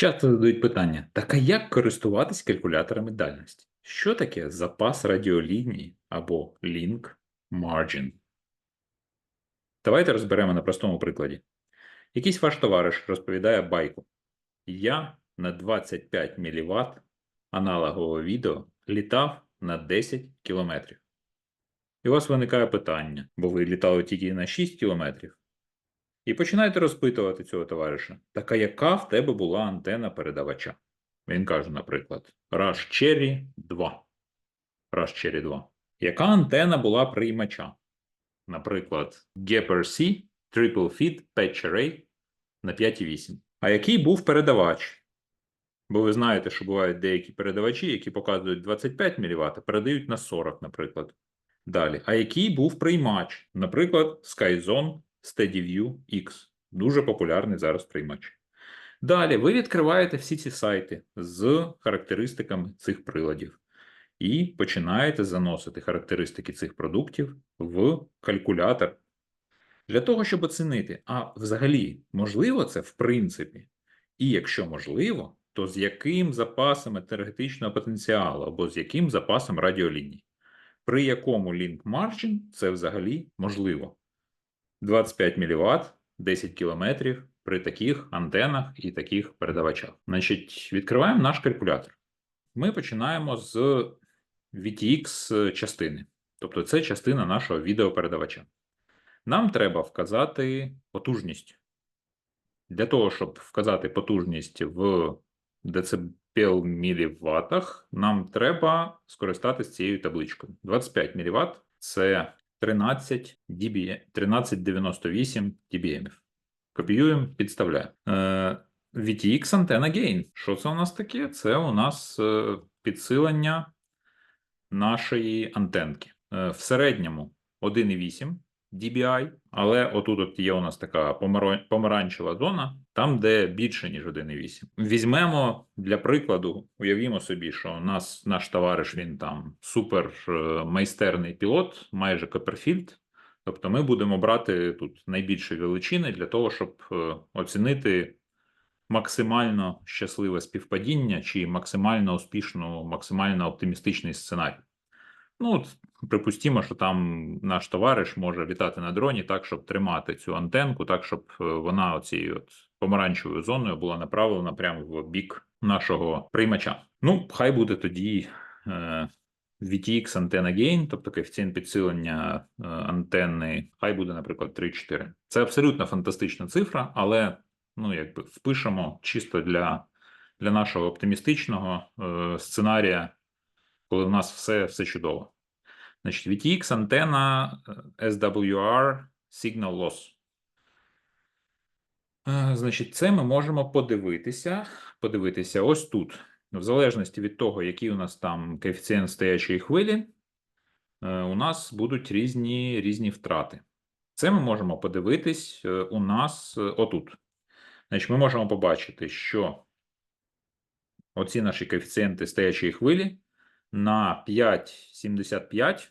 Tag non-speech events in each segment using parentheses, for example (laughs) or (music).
Часто задають питання: так а як користуватись калькуляторами дальності? Що таке запас радіолінії або link margin? Давайте розберемо на простому прикладі. Якийсь ваш товариш розповідає байку. Я на 25 мВт аналогового відео літав на 10 км. І у вас виникає питання, бо ви літали тільки на 6 км. І починаєте розпитувати цього товариша, так а яка в тебе була антена передавача? Він каже, наприклад, Rush Cherry 2. Rush Cherry 2. Яка антена була приймача? Наприклад, GPRC Triple Feed Patch Array на 5,8. А який був передавач? Бо ви знаєте, що бувають деякі передавачі, які показують 25 мВт, передають на 40, наприклад. Далі. А який був приймач? Наприклад, SkyZone SteadyView X. Дуже популярний зараз приймач. Далі ви відкриваєте всі ці сайти з характеристиками цих приладів і починаєте заносити характеристики цих продуктів в калькулятор для того, щоб оцінити, а взагалі можливо це в принципі, і якщо можливо, то з яким запасом енергетичного потенціалу або з яким запасом радіоліній, при якому link margin це взагалі можливо. 25 мВт, 10 км при таких антенах і таких передавачах. Значить, відкриваємо наш калькулятор. Ми починаємо з VTX частини, тобто це частина нашого відеопередавача. Нам треба вказати потужність. Для того, щоб вказати потужність в децибел міліватах, нам треба скористатися цією табличкою. 25 мВт це 13 dB, 1398 dBm. Копіюємо, підставляємо. Е, VTX антенна Gain. Що це у нас таке? Це у нас е, підсилення нашої антенки. Е, в середньому 1,8 dBi, але отут от є у нас така помаранчева зона, там, де більше, ніж 1,8. Візьмемо для прикладу, уявімо собі, що нас наш товариш він там супер е, майстерний пілот, майже Копперфільд. Тобто ми будемо брати тут найбільші величини для того, щоб е, оцінити максимально щасливе співпадіння чи максимально успішну, максимально оптимістичний сценарій. Ну, припустімо, що там наш товариш може літати на дроні так, щоб тримати цю антенку, так, щоб е, вона оцією от помаранчевою зоною була направлена прямо в бік нашого приймача. Ну, хай буде тоді е, VTX Antenna Gain, тобто коефіцієнт підсилення е, антенни, хай буде, наприклад, 3-4. Це абсолютно фантастична цифра, але ну, якби впишемо чисто для, для нашого оптимістичного е, сценарія коли в нас все, все чудово. Значить, VTX антенна SWR Signal Loss. Значить, це ми можемо подивитися. Подивитися ось тут. В залежності від того, який у нас там коефіцієнт стоячої хвилі, е, у нас будуть різні, різні втрати. Це ми можемо подивитись е, у нас е, отут. Значить, ми можемо побачити, що оці наші коефіцієнти стоячої хвилі на 5,75.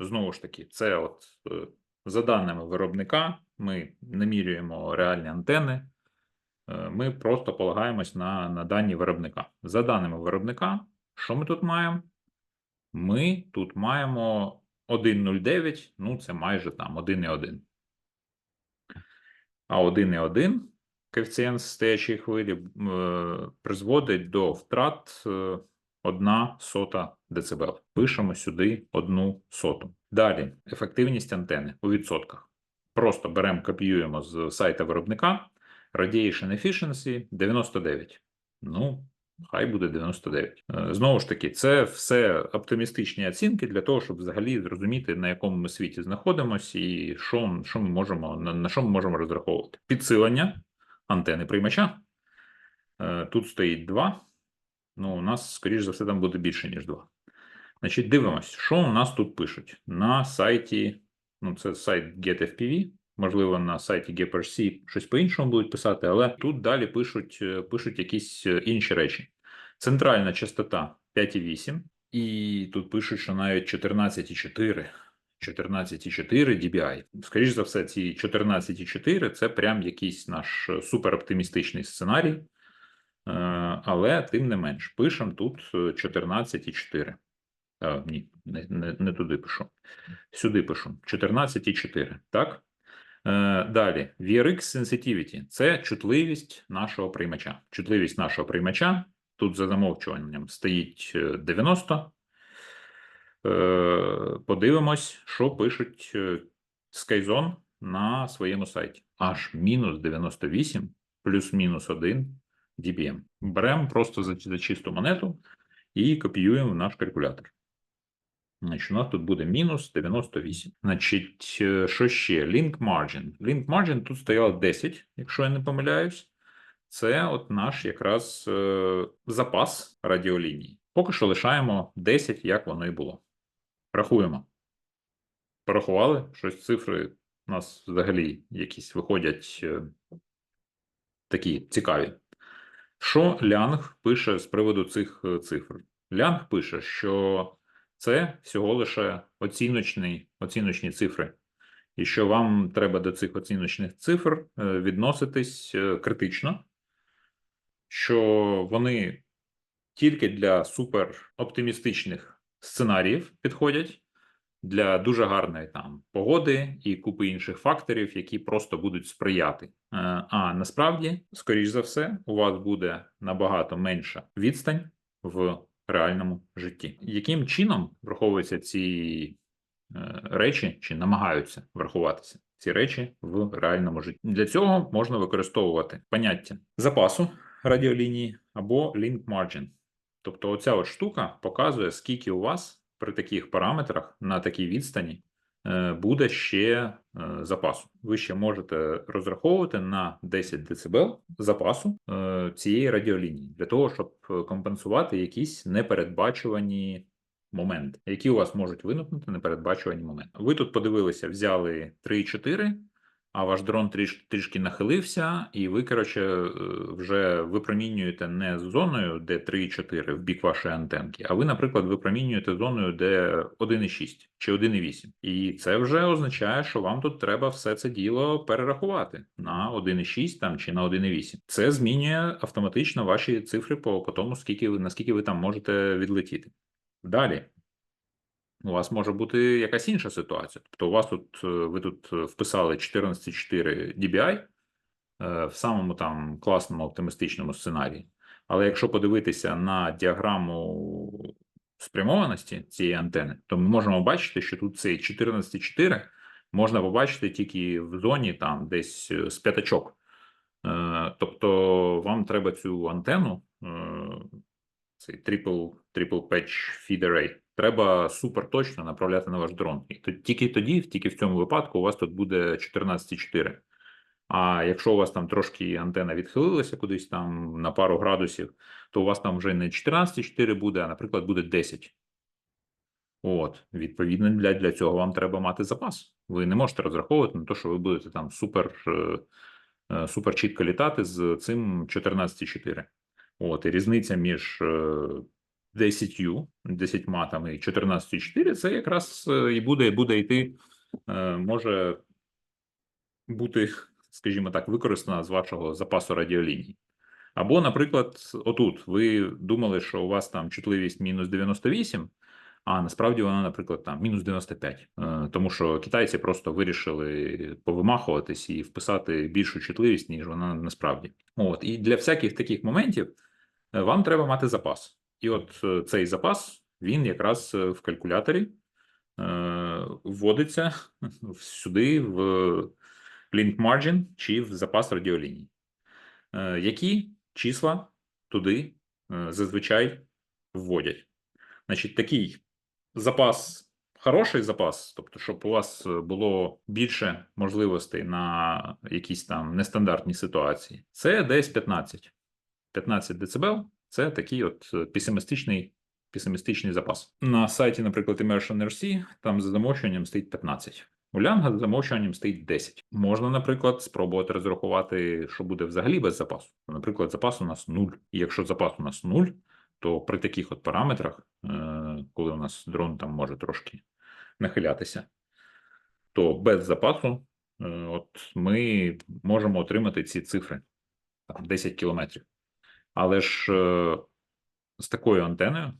Знову ж таки, це от е, за даними виробника, ми не міряємо реальні антени, е, ми просто полагаємось на, на дані виробника. За даними виробника, що ми тут маємо? Ми тут маємо 1,09, ну це майже там 1,1. А 1,1 коефіцієнт стоячої хвилі е, призводить до втрат 1 сота децибел. Пишемо сюди 1 соту. Далі ефективність антени у відсотках. Просто беремо, копіюємо з сайта виробника. Radiation Efficiency 99. Ну, хай буде 99. Е, Знову ж таки, це все оптимістичні оцінки для того, щоб взагалі зрозуміти, на якому ми світі знаходимося і що, що ми можемо, на, на що ми можемо розраховувати. Підсилення антени приймача. Е, Тут стоїть 2. Ну, у нас, скоріш за все, там буде більше, ніж 2. Значить, дивимось, що у нас тут пишуть. На сайті, ну, це сайт GetFPV, можливо, на сайті GPRC щось по-іншому будуть писати, але тут далі пишуть, е, пишуть якісь е, інші речі. Центральна частота 5,8, і тут пишуть, що навіть 14,4. 14,4 dBi. Скоріш за все, ці 14,4 це прям якийсь наш супероптимістичний сценарій. Е, але тим не менш, пишемо тут е, 14,4. А, ні, не, не, туди пишу. Сюди пишу 14,4. Так? Е, далі, VRX Sensitivity – це чутливість нашого приймача. Чутливість нашого приймача. Тут за замовчуванням стоїть е, 90. Е, подивимось, що пишуть е, Skyzone на своєму сайті. Аж мінус 98 плюс-мінус 1 dBm. Беремо просто за, за чисту монету і копіюємо в наш калькулятор. Значить, у нас тут буде мінус 98. Значить, е, що ще? Link margin. Link margin тут стояло 10, якщо я не помиляюсь. Це от наш якраз е, запас радіолінії. Поки що лишаємо 10, як воно і було. Рахуємо. Порахували? Щось цифри у нас взагалі якісь виходять е, такі цікаві. Що Лянг пише з приводу цих е, цифр? Лянг пише, що це всього лише оціночні, оціночні цифри, і що вам треба до цих оціночних цифр е, відноситись е, критично, що вони тільки для супероптимістичних сценаріїв підходять, для дуже гарної там погоди і купи інших факторів, які просто будуть сприяти. Е, А насправді, скоріш за все, у вас буде набагато менша відстань в реальному житті. Яким чином враховуються ці е, речі, чи намагаються врахуватися ці речі в реальному житті? Для цього можна використовувати поняття запасу радіолінії або link margin. Тобто, оця от штука показує, скільки у вас при таких параметрах на такій відстані е, буде ще е, запасу. Ви ще можете розраховувати на 10 дБ запасу е, цієї радіолінії для того, щоб компенсувати якісь непередбачувані моменти, які у вас можуть виникнути непередбачувані моменти. Ви тут подивилися, взяли 3,4, а ваш дрон тріш, трішки нахилився, і ви, коротше, е, вже випромінюєте не зоною, де 3,4 в бік вашої антенки, а ви, наприклад, випромінюєте зоною, де 1,6 чи 1,8. І це вже означає, що вам тут треба все це діло перерахувати на 1,6 там чи на 1,8. Це змінює автоматично ваші цифри по, по тому, скільки наскільки ви там можете відлетіти. Далі. У вас може бути якась інша ситуація. Тобто, у вас тут е, ви тут е, вписали 14,4 dBi е, в самому там класному оптимістичному сценарії. Але якщо подивитися на діаграму спрямованості цієї антени, то ми можемо бачити, що тут цей 14,4 можна побачити тільки в зоні там десь з п'ятачок. Тобто, вам треба цю антенну, цей triple, triple patch feed array, треба супер точно направляти на ваш дрон. І тільки тоді, тільки в цьому випадку, у вас тут буде 14,4. А якщо у вас там трошки антена відхилилася кудись там на пару градусів, то у вас там вже не 14,4 буде, а, наприклад, буде 10. От, відповідно, для, для цього вам треба мати запас. Ви не можете розраховувати на те, що ви будете там супер, е, е, супер чітко літати з цим 14,4. От, і різниця між е, 10, 10 там і 14,4 це якраз е, і буде, буде йти, е, може бути, скажімо так, використана з вашого запасу радіоліній. Або, наприклад, отут ви думали, що у вас там чутливість мінус 98, а насправді вона, наприклад, там мінус 95. Е, Тому що китайці просто вирішили повимахуватись і вписати більшу чутливість, ніж вона насправді. От і для всяких таких моментів вам треба мати запас. І от е, цей запас він якраз е, в калькуляторі е, вводиться (laughs) сюди в link margin чи в запас радіоліній. Е, Які числа туди зазвичай вводять? Значить, такий запас, хороший запас, тобто, щоб у вас було більше можливостей на якісь там нестандартні ситуації, це десь 15. 15 дБ це такий от е, песимістичний, песимістичний запас. На сайті, наприклад, Immersion RC, там за замовчуванням стоїть 15. У Лянга за замовчуванням стоїть 10. Можна, наприклад, спробувати розрахувати, що буде взагалі без запасу. Наприклад, запас у нас 0. І якщо запас у нас 0, то при таких от параметрах, е, коли у нас дрон там може трошки нахилятися, то без запасу е, от ми можемо отримати ці цифри там, 10 кілометрів. Але ж е, з такою антеною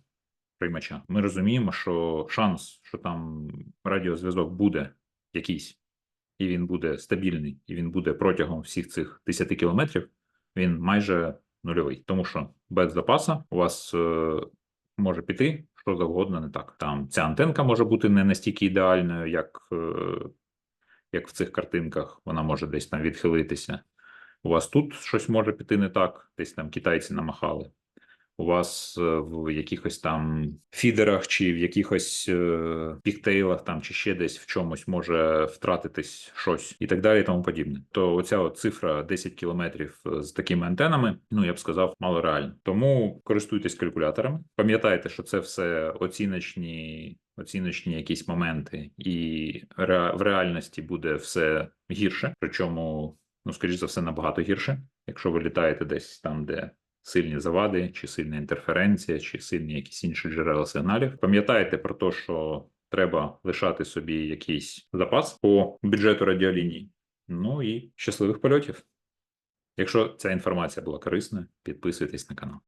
приймача ми розуміємо, що шанс, що там радіозв'язок буде якийсь, і він буде стабільний, і він буде протягом всіх цих 10 кілометрів, він майже нульовий. Тому що без запаса у вас е, може піти що завгодно не так. Там ця антенка може бути не настільки ідеальною, як, е, як в цих картинках. Вона може десь там відхилитися. У вас тут щось може піти не так, десь там китайці намахали. У вас е, в якихось там фідерах чи в якихось е, піктейлах там чи ще десь в чомусь може втратитись щось і так далі, і тому подібне. То оця от цифра 10 кілометрів е, з такими антенами, ну я б сказав, мало реально. Тому користуйтесь калькуляторами. Пам'ятайте, що це все оціночні, оціночні якісь моменти, і в реальності буде все гірше. Причому, ну скоріш за все, набагато гірше, якщо ви літаєте десь там, де сильні завади, чи сильна інтерференція, чи сильні якісь інші джерела сигналів. Пам'ятайте про те, що треба лишати собі якийсь запас по бюджету радіоліній. Ну і щасливих польотів. Якщо ця інформація була корисна, підписуйтесь на канал.